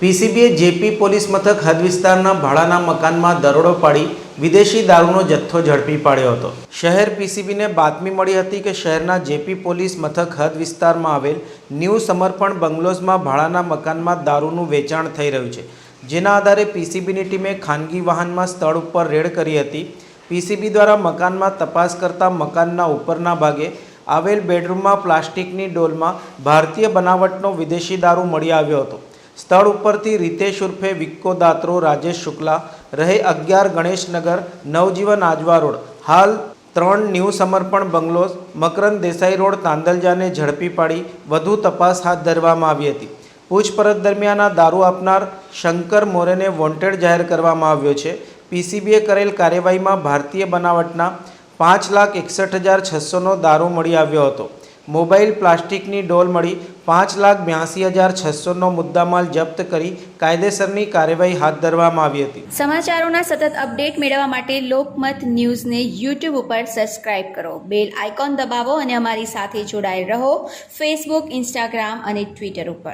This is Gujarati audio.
પીસીબીએ જેપી પોલીસ મથક હદ વિસ્તારના ભાડાના મકાનમાં દરોડો પાડી વિદેશી દારૂનો જથ્થો ઝડપી પાડ્યો હતો. શહેર પીસીબીને બાતમી મળી હતી કે શહેરના જેપી પોલીસ મથક હદ વિસ્તારમાં આવેલ ન્યૂ સમર્પણ બંગલોઝમાં ભાડાના મકાનમાં દારૂનું વેચાણ થઈ રહ્યું છે. જેના આધારે પીસીબીની ટીમે ખાનગી વાહનમાં સ્થળ ઉપર રેડ કરી હતી. પીસીબી દ્વારા મકાનમાં તપાસ કરતા મકાનના ઉપરના ભાગે આવેલ બેડરૂમમાં પ્લાસ્ટિકની ડોલમાં ભારતીય બનાવટનો વિદેશી દારૂ મળી આવ્યો હતો. સ્થળ ઉપરથી રીતેશ ઉર્ફે વિક્કો દાત્રો, રાજેશ શુક્લા, રહે અગિયાર ગણેશનગર નવજીવન આજવા રોડ. હાલ ત્રણ new Samarpan bungalows Makarand Desai road, તાંદલજાને ઝડપી પાડી વધુ તપાસ હાથ ધરવામાં આવી હતી. પૂછપરછ દરમિયાન દારૂ આપનાર શંકર મોરેને વોન્ટેડ જાહેર કરવામાં આવ્યો છે. પીસીબીએ કરેલ કાર્યવાહીમાં ભારતીય બનાવટના પાંચ લાખ એકસઠ હજાર છસોનો દારૂ મળી આવ્યો હતો. મોબાઈલ પ્લાસ્ટિકની ડોલ મળી પાંચ લાખ બ્યાસી હજાર છસોનો મુદ્દામાલ જપ્ત કરી કાયદેસરની કાર્યવાહી હાથ ધરવામાં આવી હતી. સમાચારોના સતત અપડેટ મેળવવા માટે લોકમત ન્યૂઝને યુટ્યુબ ઉપર સબસ્ક્રાઇબ કરો. બેલ આઇકોન દબાવો અને અમારી સાથે જોડાયેલ રહો ફેસબુક, ઇન્સ્ટાગ્રામ અને ટ્વિટર ઉપર.